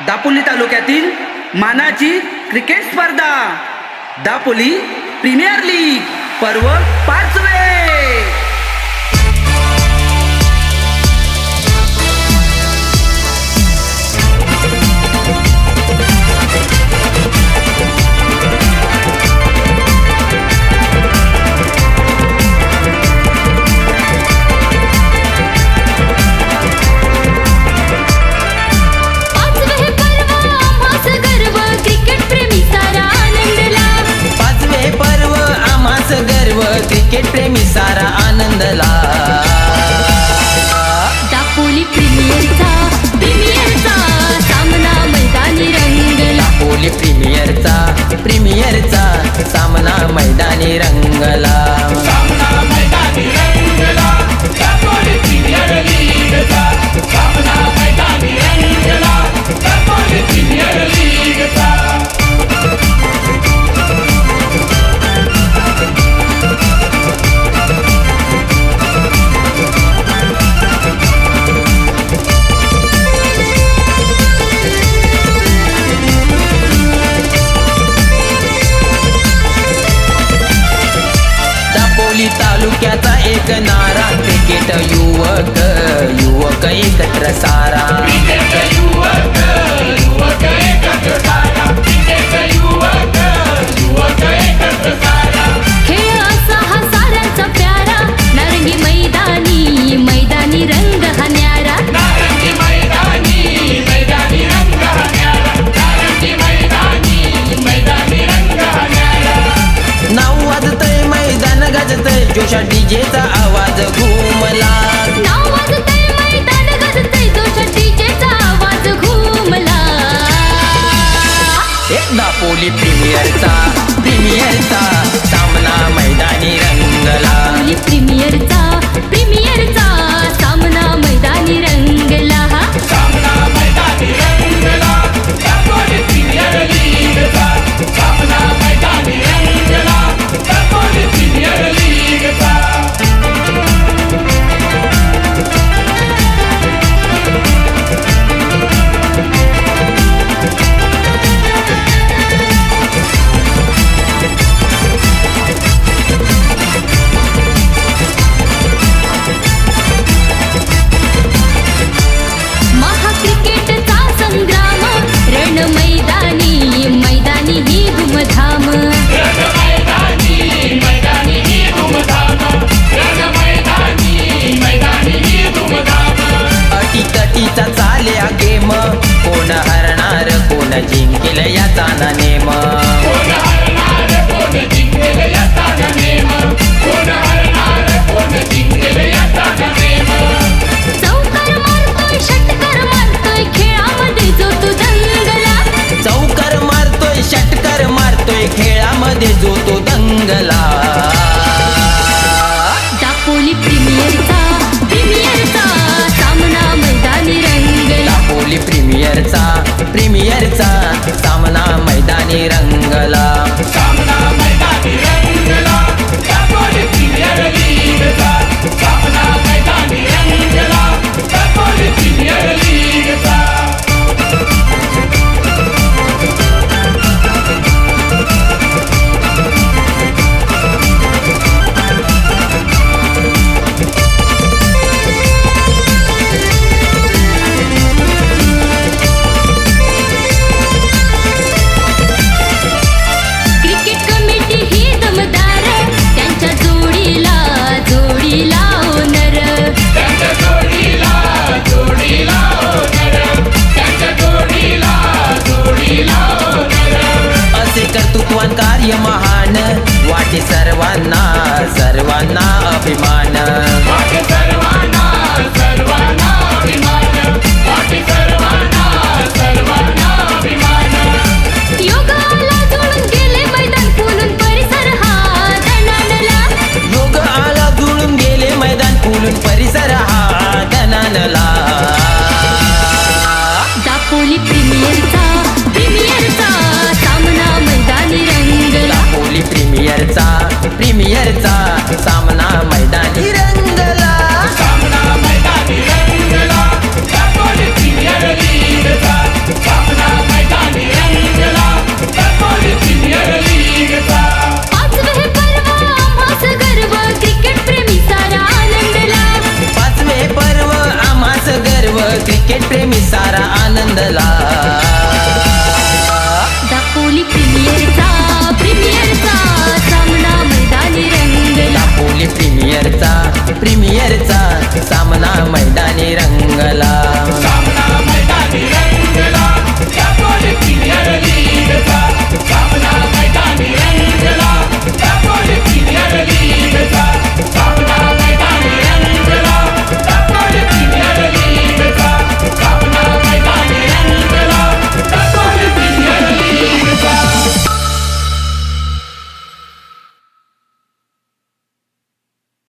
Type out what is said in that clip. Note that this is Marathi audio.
दापोली तालुक्यातील मानाची क्रिकेट स्पर्धा. दापोली प्रीमियर लीग पर्व पाच डोक्याचा एक नारा. क्रिकेट युवक युवक एकत्र सारा. दापोली प्रीमियरचा प्रीमियरचा सामना मैदानी रंगला. प्रीमियरचा она не